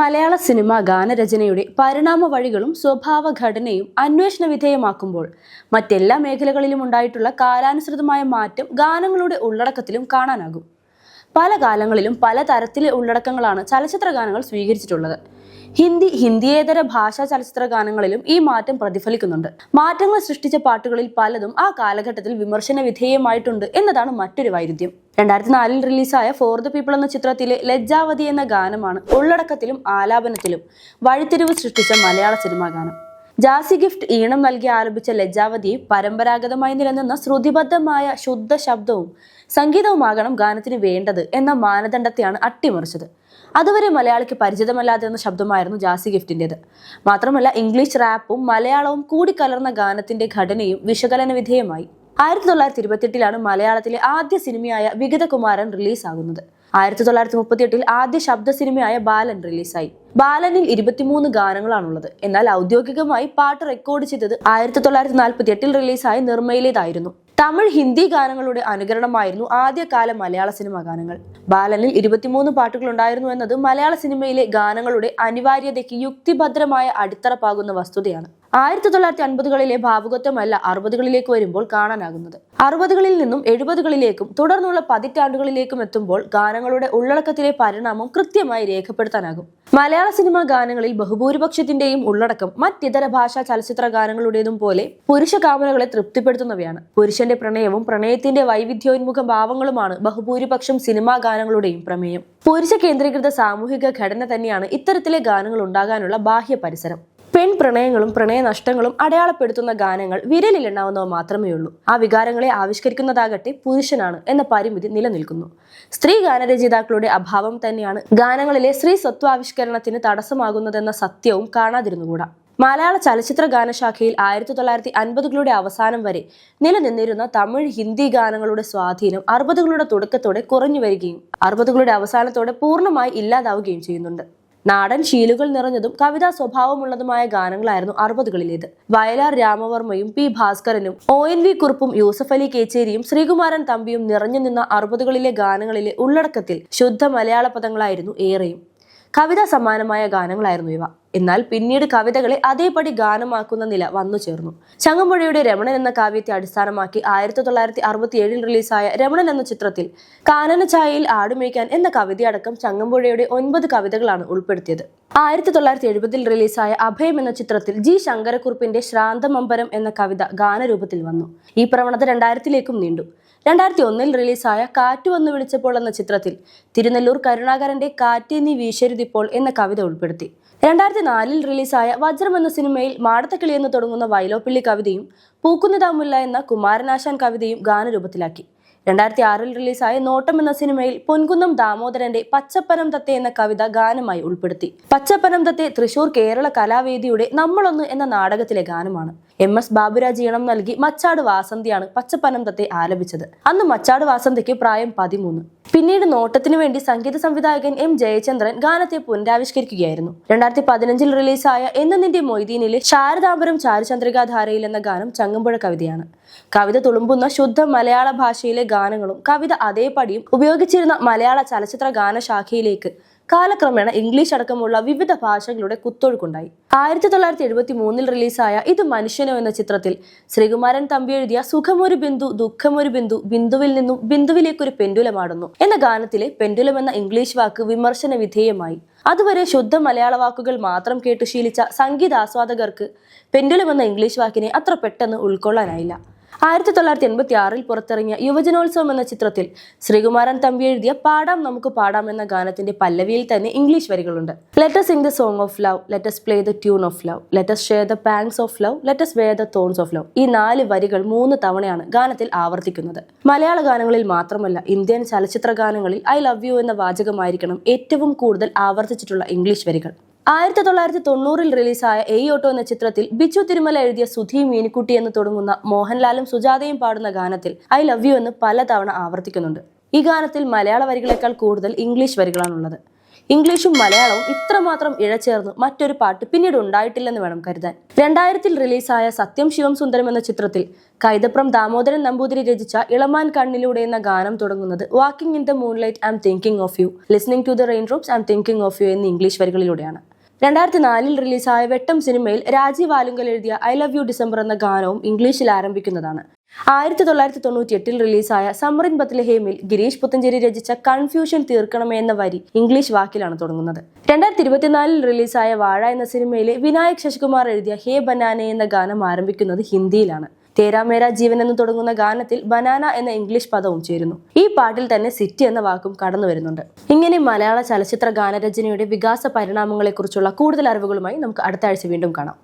മലയാള cinema ഗാനരചനയുടെ പരിണാമ വഴികളും സ്വഭാവ ഘടനയും അന്വേഷണ വിധേയമാക്കുമ്പോൾ മറ്റെല്ലാ മേഖലകളിലും ഉണ്ടായിട്ടുള്ള കാലാനുസൃതമായ മാറ്റം ഗാനങ്ങളുടെ ഉള്ളടക്കത്തിലും കാണാനാകും. പല കാലങ്ങളിലും പല തരത്തിലെ ഉള്ളടക്കങ്ങളാണ് ചലച്ചിത്ര ഗാനങ്ങൾ സ്വീകരിച്ചിട്ടുള്ളത്. ഹിന്ദി ഹിന്ദിയേതര ഭാഷാ ചലച്ചിത്ര ഗാനങ്ങളിലും ഈ മാറ്റം പ്രതിഫലിക്കുന്നുണ്ട്. മാറ്റങ്ങൾ സൃഷ്ടിച്ച പാട്ടുകളിൽ പലതും ആ കാലഘട്ടത്തിൽ വിമർശന വിധേയമായിട്ടുണ്ട് എന്നതാണ് മറ്റൊരു വൈരുദ്ധ്യം. രണ്ടായിരത്തി നാലിൽ റിലീസായ ഫോർ ദ പീപ്പിൾ എന്ന ചിത്രത്തിലെ ലജ്ജാവതി എന്ന ഗാനമാണ് ഉള്ളടക്കത്തിലും ആലാപനത്തിലും വഴിത്തിരിവ് സൃഷ്ടിച്ച മലയാള സിനിമാ ഗാനം. ജാസി ഗിഫ്റ്റ് ഈണം നൽകി ആരംഭിച്ച ലജ്ജാവതി പരമ്പരാഗതമായി നിലനിന്ന ശ്രുതിബദ്ധമായ ശുദ്ധ ശബ്ദവും സംഗീതവുമാകണം ഗാനത്തിന് വേണ്ടത് എന്ന മാനദണ്ഡത്തെയാണ് അട്ടിമറിച്ചത്. അതുവരെ മലയാളിക്ക് പരിചിതമല്ലാതെ എന്ന ശബ്ദമായിരുന്നു ജാസി ഗിഫ്റ്റിന്റെത്. മാത്രമല്ല ഇംഗ്ലീഷ് റാപ്പും മലയാളവും കൂടിക്കലർന്ന ഗാനത്തിന്റെ ഘടനയും വിശകലന വിധേയമായി. ആയിരത്തി തൊള്ളായിരത്തി ഇരുപത്തിയെട്ടിലാണ് മലയാളത്തിലെ ആദ്യ സിനിമയായ വിഗതകുമാരൻ റിലീസാകുന്നത്. ആയിരത്തി തൊള്ളായിരത്തി മുപ്പത്തിയെട്ടിൽ ആദ്യ ശബ്ദ സിനിമയായ ബാലൻ റിലീസായി. ബാലനിൽ ഇരുപത്തിമൂന്ന് ഗാനങ്ങളാണുള്ളത്. എന്നാൽ ഔദ്യോഗികമായി പാട്ട് റെക്കോർഡ് ചെയ്തത് ആയിരത്തി തൊള്ളായിരത്തി നാൽപ്പത്തി എട്ടിൽ റിലീസായ നിർമ്മയിലേതായിരുന്നു. തമിഴ് ഹിന്ദി ഗാനങ്ങളുടെ അനുകരണമായിരുന്നു ആദ്യകാല മലയാള സിനിമാ ഗാനങ്ങൾ. ബാലനിൽ ഇരുപത്തിമൂന്ന് പാട്ടുകൾ ഉണ്ടായിരുന്നു എന്നത് മലയാള സിനിമയിലെ ഗാനങ്ങളുടെ അനിവാര്യതയ്ക്ക് യുക്തിഭദ്രമായ അടിത്തറ പാകുന്ന വസ്തുതയാണ്. ആയിരത്തി തൊള്ളായിരത്തി അൻപതുകളിലെ ഭാവുകത്വമല്ല അറുപതുകളിലേക്ക് വരുമ്പോൾ കാണാനാകുന്നത്. അറുപതുകളിൽ നിന്നും എഴുപതുകളിലേക്കും തുടർന്നുള്ള പതിറ്റാണ്ടുകളിലേക്കും എത്തുമ്പോൾ ഗാനങ്ങളുടെ ഉള്ളടക്കത്തിലെ പരിണാമം കൃത്യമായി രേഖപ്പെടുത്താനാകും. മലയാള സിനിമാ ഗാനങ്ങളിൽ ബഹുഭൂരിപക്ഷത്തിന്റെയും ഉള്ളടക്കം മറ്റിതര ഭാഷാ ചലച്ചിത്ര ഗാനങ്ങളുടേതും പോലെ പുരുഷ കാമനകളെ തൃപ്തിപ്പെടുത്തുന്നവയാണ്. പുരുഷന്റെ പ്രണയവും പ്രണയത്തിന്റെ വൈവിധ്യോന്മുഖ ഭാവങ്ങളുമാണ് ബഹുഭൂരിപക്ഷം സിനിമാ ഗാനങ്ങളുടെയും പ്രമേയം. പുരുഷ കേന്ദ്രീകൃത സാമൂഹിക ഘടന തന്നെയാണ് ഇത്തരത്തിലെ ഗാനങ്ങൾ ഉണ്ടാകാനുള്ള ബാഹ്യ പരിസരം. പെൺ പ്രണയങ്ങളും പ്രണയ നഷ്ടങ്ങളും അടയാളപ്പെടുത്തുന്ന ഗാനങ്ങൾ വിരലിലുണ്ടാവുന്നവ മാത്രമേ ഉള്ളൂ ആ വികാരങ്ങളെ ആവിഷ്കരിക്കുന്നതാകട്ടെ പുരുഷനാണ് എന്ന പരിമിതി നിലനിൽക്കുന്നു. സ്ത്രീ ഗാനരചയിതാക്കളുടെ അഭാവം തന്നെയാണ് ഗാനങ്ങളിലെ സ്ത്രീ സ്വത്വാവിഷ്കരണത്തിന് തടസ്സമാകുന്നതെന്ന സത്യവും കാണാതിരുന്നുകൂടാ. മലയാള ചലച്ചിത്ര ഗാനശാഖയിൽ ആയിരത്തി തൊള്ളായിരത്തി അൻപതുകളുടെ അവസാനം വരെ നിലനിന്നിരുന്ന തമിഴ് ഹിന്ദി ഗാനങ്ങളുടെ സ്വാധീനം അറുപതുകളുടെ തുടക്കത്തോടെ കുറഞ്ഞു വരികയും അറുപതുകളുടെ അവസാനത്തോടെ പൂർണമായി ഇല്ലാതാവുകയും ചെയ്യുന്നുണ്ട്. നാടൻ ശീലുകൾ നിറഞ്ഞതും കവിതാ സ്വഭാവമുള്ളതുമായ ഗാനങ്ങളായിരുന്നു അറുപതുകളിലേത്. വയലാർ രാമവർമ്മയും പി ഭാസ്കരനും ഒ എൻ വി കുറുപ്പും യൂസഫ് അലി കേച്ചേരിയും ശ്രീകുമാരൻ തമ്പിയും നിറഞ്ഞു നിന്ന അറുപതുകളിലെ ഗാനങ്ങളിലെ ഉള്ളടക്കത്തിൽ ശുദ്ധ മലയാള പദങ്ങളായിരുന്നു ഏറെയും. കവിതാ സമാനമായ ഗാനങ്ങളായിരുന്നു ഇവ. എന്നാൽ പിന്നീട് കവിതകളെ അതേപടി ഗാനമാക്കുന്ന നില വന്നു ചേർന്നു. ചങ്ങമ്പുഴയുടെ രമണൻ എന്ന കാവ്യത്തെ അടിസ്ഥാനമാക്കി ആയിരത്തി തൊള്ളായിരത്തി അറുപത്തി ഏഴിൽ റിലീസായ രമണൻ എന്ന ചിത്രത്തിൽ കാനന ഛായയിൽ ആടുമേയ്ക്കാൻ എന്ന കവിതയടക്കം ചങ്ങമ്പുഴയുടെ ഒൻപത് കവിതകളാണ് ഉൾപ്പെടുത്തിയത്. ആയിരത്തി തൊള്ളായിരത്തി എഴുപതിൽ റിലീസായ അഭയം എന്ന ചിത്രത്തിൽ ജി ശങ്കരക്കുറുപ്പിന്റെ ശ്രാന്തമമ്പരം എന്ന കവിത ഗാനരൂപത്തിൽ വന്നു. ഈ പ്രവണത രണ്ടായിരത്തിലേക്കും നീണ്ടു. രണ്ടായിരത്തി ഒന്നിൽ റിലീസായ കാറ്റു വന്നു വിളിച്ചപ്പോൾ എന്ന ചിത്രത്തിൽ തിരുനെല്ലൂർ കരുണാകരന്റെ കാറ്റ് നീ വീശരുതിപ്പോൾ എന്ന കവിത ഉൾപ്പെടുത്തി. രണ്ടായിരത്തി നാലിൽ റിലീസായ വജ്രം എന്ന സിനിമയിൽ മാടത്തക്കിളി എന്ന് തുടങ്ങുന്ന വൈലോപ്പിള്ളി കവിതയും പൂക്കുന്നിതാമുല്ല എന്ന കുമാരനാശാൻ കവിതയും ഗാനരൂപത്തിലാക്കി. രണ്ടായിരത്തി ആറിൽ റിലീസായ നോട്ടം എന്ന സിനിമയിൽ പൊൻകുന്നം ദാമോദരന്റെ പച്ചപ്പനം തത്തെ എന്ന കവിത ഗാനമായി ഉൾപ്പെടുത്തി. പച്ചപ്പനം തത്തെ തൃശൂർ കേരള കലാവേദിയുടെ നമ്മളൊന്ന് എന്ന നാടകത്തിലെ ഗാനമാണ്. എം എസ് ബാബുരാജ് ഈണം നൽകി മച്ചാട് വാസന്തിയാണ് പച്ചപ്പനം തത്തെ ആലപിച്ചത്. അന്ന് മച്ചാട് വാസന്തിക്ക് പ്രായം പതിമൂന്ന്. പിന്നീട് നോട്ടത്തിനു വേണ്ടി സംഗീത സംവിധായകൻ എം ജയചന്ദ്രൻ ഗാനത്തെ പുനരാവിഷ്കരിക്കുകയായിരുന്നു. രണ്ടായിരത്തി പതിനഞ്ചിൽ റിലീസായ എന്ന നിന്റെ മൊയ്തീനിലെ ശാരദാംബരം ചാരുചന്ദ്രികാധാരയിൽ എന്ന ഗാനം ചങ്ങമ്പുഴ കവിതയാണ്. കവിത തുളുമ്പുന്ന ശുദ്ധ മലയാള ഭാഷയിലെ ഗാനങ്ങളും കവിത അതേപടിയും ഉപയോഗിച്ചിരുന്ന മലയാള ചലച്ചിത്ര ഗാനശാഖയിലേക്ക് കാലക്രമേണ ഇംഗ്ലീഷ് അടക്കമുള്ള വിവിധ ഭാഷകളുടെ കുത്തൊഴുക്കുണ്ടായി. ആയിരത്തി തൊള്ളായിരത്തി എഴുപത്തി മൂന്നിൽ റിലീസായ ഇത് മനുഷ്യനോ എന്ന ചിത്രത്തിൽ ശ്രീകുമാരൻ തമ്പി എഴുതിയ സുഖമൊരു ബിന്ദു ദുഃഖമൊരു ബിന്ദു ബിന്ദുവിൽ നിന്നും ബിന്ദുവിലേക്കൊരു പെൻഡുലമാടുന്നു എന്ന ഗാനത്തിലെ പെൻഡുലം എന്ന ഇംഗ്ലീഷ് വാക്ക് വിമർശന വിധേയമായി. അതുവരെ ശുദ്ധ മലയാള വാക്കുകൾ മാത്രം കേട്ടു ശീലിച്ച സംഗീതാസ്വാദകർക്ക് പെൻഡുലം എന്ന ഇംഗ്ലീഷ് വാക്കിനെ അത്ര പെട്ടെന്ന് ഉൾക്കൊള്ളാനായില്ല. ആയിരത്തി തൊള്ളായിരത്തി എൺപത്തി ആറിൽ പുറത്തിറങ്ങിയ യുവജനോത്സവം എന്ന ചിത്രത്തിൽ ശ്രീകുമാരൻ തമ്പി എഴുതിയ പാടാം നമുക്ക് പാടാം എന്ന ഗാനത്തിന്റെ പല്ലവിയിൽ തന്നെ English വരികളുണ്ട്. Let's sing the song of love let's play the tune of love let's share the pangs of love let's wear the thorns of love ഈ നാല് വരികൾ മൂന്ന് തവണയാണ് ഗാനത്തിൽ ആവർത്തിക്കുന്നത്. മലയാള ഗാനങ്ങളിൽ മാത്രമല്ല ഇന്ത്യൻ ചലച്ചിത്ര ഗാനങ്ങളിൽ ഐ ലവ് യു എന്ന വാചകമായിരിക്കണം ഏറ്റവും കൂടുതൽ ആവർത്തിച്ചിട്ടുള്ള ഇംഗ്ലീഷ് വരികൾ. ആയിരത്തി തൊള്ളായിരത്തി തൊണ്ണൂറിൽ റിലീസായ എയ് ഓട്ടോ എന്ന ചിത്രത്തിൽ ബിച്ചു തിരുമല എഴുതിയ സുധി മീനിക്കുട്ടി എന്ന് തുടങ്ങുന്ന മോഹൻലാലും സുജാതയും പാടുന്ന ഗാനത്തിൽ ഐ ലവ് യു എന്ന് പലതവണ ആവർത്തിക്കുന്നുണ്ട്. ഈ ഗാനത്തിൽ മലയാള വരികളെക്കാൾ കൂടുതൽ ഇംഗ്ലീഷ് വരികളാണുള്ളത്. ഇംഗ്ലീഷും മലയാളവും ഇത്രമാത്രം ഇഴചേർന്ന് മറ്റൊരു പാട്ട് പിന്നീട് ഉണ്ടായിട്ടില്ലെന്ന് വേണം കരുതാൻ. രണ്ടായിരത്തിൽ റിലീസായ സത്യം ശിവം സുന്ദരം എന്ന ചിത്രത്തിൽ കൈതപ്രം ദാമോദരൻ നമ്പൂതിരി രചിച്ച ഇളമാൻ കണ്ണിലൂടെ എന്ന ഗാനം തുടങ്ങുന്നത് walking in the moonlight I'm thinking of you listening to the rain drops I'm thinking of you എന്ന ഇംഗ്ലീഷ് വരികളിലൂടെയാണ്. രണ്ടായിരത്തി നാലിൽ റിലീസായ വെട്ടം സിനിമയിൽ രാജീവ് ആലുങ്കൽ എഴുതിയ ഐ ലവ് യു ഡിസംബർ എന്ന ഗാനവും ഇംഗ്ലീഷിൽ ആരംഭിക്കുന്നതാണ്. ആയിരത്തി തൊള്ളായിരത്തി തൊണ്ണൂറ്റി എട്ടിൽ റിലീസായ സമറിൻ ബത്ലഹേമിൽ ഗിരീഷ് പുത്തഞ്ചേരി രചിച്ച കൺഫ്യൂഷൻ തീർക്കണമേ എന്ന വരി ഇംഗ്ലീഷ് വാക്കിലാണ് തുടങ്ങുന്നത്. രണ്ടായിരത്തി ഇരുപത്തിനാലിൽ റിലീസായ വാഴ എന്ന സിനിമയിലെ വിനായക് ശശികുമാർ എഴുതിയ ഹേ ബനാനെ എന്ന ഗാനം ആരംഭിക്കുന്നത് ഹിന്ദിയിലാണ്. തേരാ മേരാ ജീവൻ എന്ന് തുടങ്ങുന്ന ഗാനത്തിൽ ബനാന എന്ന ഇംഗ്ലീഷ് പദവും ചേരുന്നു. ഈ പാട്ടിൽ തന്നെ സിറ്റി എന്ന വാക്കും കടന്നു വരുന്നുണ്ട്. ഇങ്ങനെ മലയാള ചലച്ചിത്ര ഗാനരചനയുടെ വികാസ പരിണാമങ്ങളെക്കുറിച്ചുള്ള കൂടുതൽ അറിവുകളുമായി നമുക്ക് അടുത്ത ആഴ്ച വീണ്ടും കാണാം.